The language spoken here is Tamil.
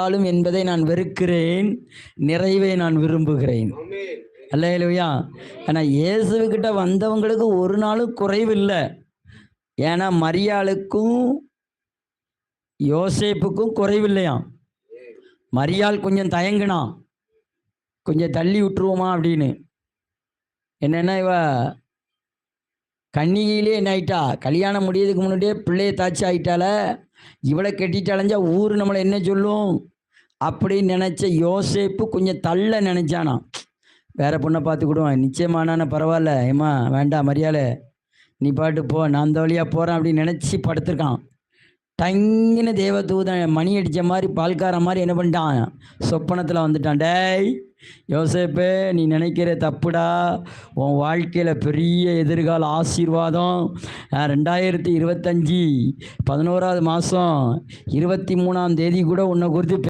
ஆளும் என்பதை நான் வெறுக்கிறேன். நிறைவை நான் விரும்புகிறேன். அல்லையா ஆனால் இயேசுக்கிட்ட வந்தவங்களுக்கு ஒரு நாளும் குறைவில்லை. ஏன்னா மரியாளுக்கும் யோசேப்புக்கும் குறைவில்லையாம். மரியாள் கொஞ்சம் தயங்கினா கொஞ்சம் தள்ளி விட்டுருவோமா அப்படின்னு. என்னென்னா இவ கன்னிகையிலே என்ன ஆயிட்டா? கல்யாணம் முடியதுக்கு முன்னாடியே பிள்ளைய தாச்சி ஆயிட்டால இவளை கட்டிட்டாலஞ்சா ஊர் நம்மளை என்ன சொல்லும்? அப்படின்னு நினச்ச யோசேப்பு கொஞ்சம் தள்ள நினச்சானா வேற பொண்ணை பார்த்துக்கிடுவான் நிச்சயமானான பரவாயில்ல ஏம்மா வேண்டாம் மரியாதை. நீ பாட்டு போ நான் அந்த வழியாக போகிறேன் அப்படின்னு நினச்சி படுத்துருக்கான். டங்கின தேவதூதன் மணி அடித்த மாதிரி பால்கார மாதிரி என்ன பண்ணிட்டான்? சொப்பனத்தில் வந்துட்டான். டேய் யோசேப்பே நீ நினைக்கிற தப்புடா. உன் வாழ்க்கையில் பெரிய எதிர்கால ஆசீர்வாதம். ரெண்டாயிரத்தி இருபத்தஞ்சி பதினோராவது மாதம் இருபத்தி மூணாம் தேதி கூட உன்னை குறித்து